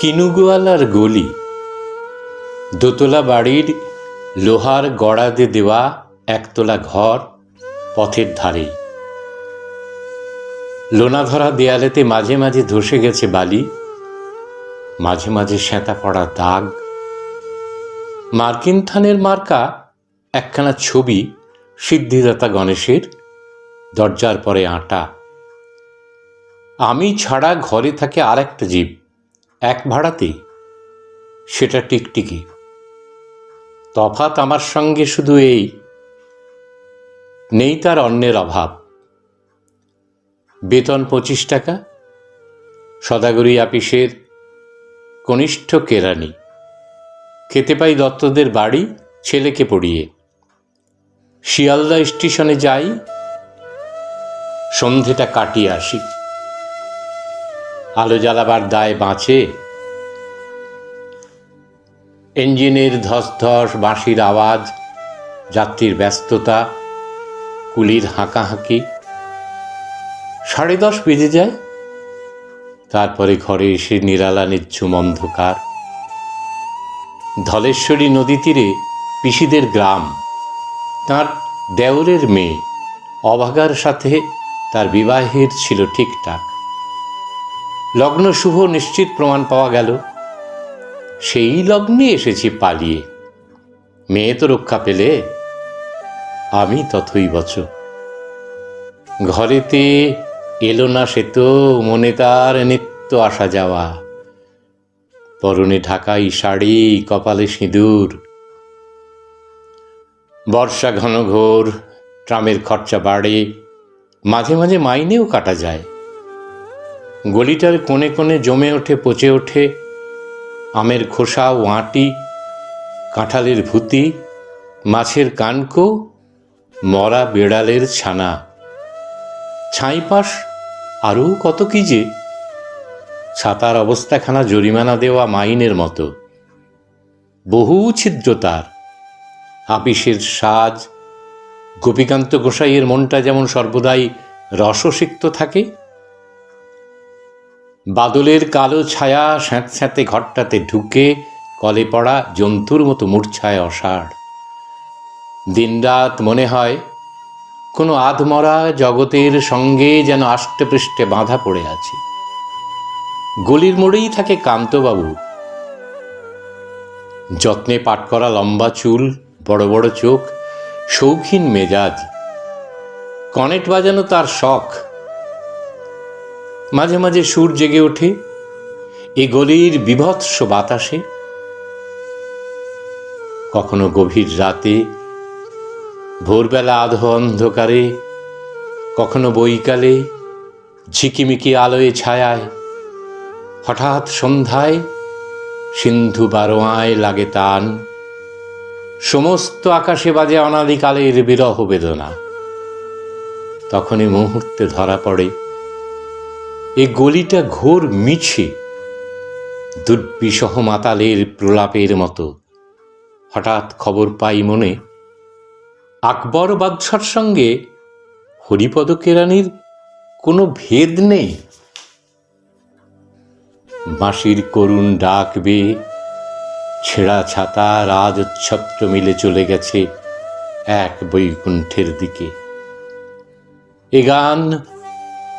কিনুগোয়ালার গলি। দোতলা বাড়ির লোহার গড়াদে দেওয়া একতলা ঘর পথের ধারেই লোনাধরা দেয়ালেতে মাঝে মাঝে ধসে গেছে বালি। মাঝে মাঝে সেঁতা পড়া দাগ। মার্কিন থানের মার্কা একখানা ছবি সিদ্ধিদাতা গণেশের দরজার পরে আটা। আমি ছাড়া ঘরে থাকে আর একটা জীব। এক ভাড়াতেই সেটা টিকটিকি। তফাত আমার সঙ্গে শুধু এই। নেই তার অন্যের অভাব। বেতন পঁচিশ টাকা। সদাগরি আপিসের কনিষ্ঠ কেরানি খেতে পাই দত্তদের বাড়ি, ছেলেকে পড়িয়ে। শিয়ালদা স্টেশনে যাই, সন্ধেটা কাটিয়ে আসি। আলো জ্বালাবার দায় বাঁচে। ইঞ্জিনের ধস ধস বাঁশির আওয়াজ, যাত্রীর ব্যস্ততা, কুলির হাঁকাহাঁকি। সাড়ে দশ বেজে যায়, তারপরে ঘরে এসে নিরালা নিচ্ছুম অন্ধকার। ধলেশ্বরী নদী তীরে পিসিদের গ্রাম, তার দেওরের মেয়ে, অভাগার সাথে তার বিবাহের ছিল ঠিকঠাক। লগ্ন শুভ নিশ্চিত প্রমাণ পাওয়া গেল। সেই লগ্নে এসেছি পালিয়ে। মেয়ে তো রক্ষা পেলে, আমি তথই বচ ঘরেতে এলো না সে তো, মনে তার নিত্য আসা যাওয়া। পরনে ঢাকাই শাড়ি, কপালে সিঁদুর। বর্ষা ঘন ঘোর, ট্রামের খরচা বাড়ে, মাঝে মাঝে মাইনেও কাটা যায়। গলিটার কোণে কোণে জমে ওঠে, পচে ওঠে আমের খোসা ও আঁটি কাঁঠালের ভুতি, মাছের কানকো, মরা বেড়ালের ছানা। ছাইপাশ আরও কত কি যে? ছাতার অবস্থাখানা জরিমানা দেওয়া মাইনের মতো। বহু ছিদ্র তার। আপিসের সাজ। গোপীকান্ত গোসাইয়ের মনটা যেমন সর্বদাই রসসিক্ত থাকে বাদলের কালো ছায়া স্যাঁতস্যাঁতে ঘরটাতে ঢুকে কলে পড়া জন্তুর মতো মূর্ছায় অসাড় দিনরাত মনে হয় কোনো আধমরা জগতের সঙ্গে যেন আষ্টেপৃষ্ঠে বাঁধা পড়ে আছে। গলির মোড়েই থাকে কান্তবাবু। যত্নে পাট করা লম্বা চুল, বড় বড় চোখ, শৌখিন মেজাজ। কনেট বাজানো তার শখ। মাঝে মাঝে সুর জেগে ওঠে, এ গলির বিভৎস বাতাসে। কখনো গভীর রাতে, ভোরবেলা আধো অন্ধকারে, কখনো বৈকালে, ঝিকিমিকি আলোয় ছায়ায়, হঠাৎ সন্ধ্যায় সিন্ধু বারোয়ায় লাগে তান সমস্ত আকাশে বাজে অনাদিকালের বিরহ বেদনা। তখনই মুহূর্তে ধরা পড়ে। এ গলিটা ঘোর মিছে। দুর্বিষহ মাতালের প্রলাপের মতো। হঠাৎ খবর পাই মনে, আকবর বাদশার সঙ্গে হরিপদ কেরানির কোনো ভেদ নেই। বাঁশির করুণ ডাক ছেঁড়া ছাতা রাজচ্ছত্র মিলে চলে গেছে এক বৈকুণ্ঠের দিকে। এ গান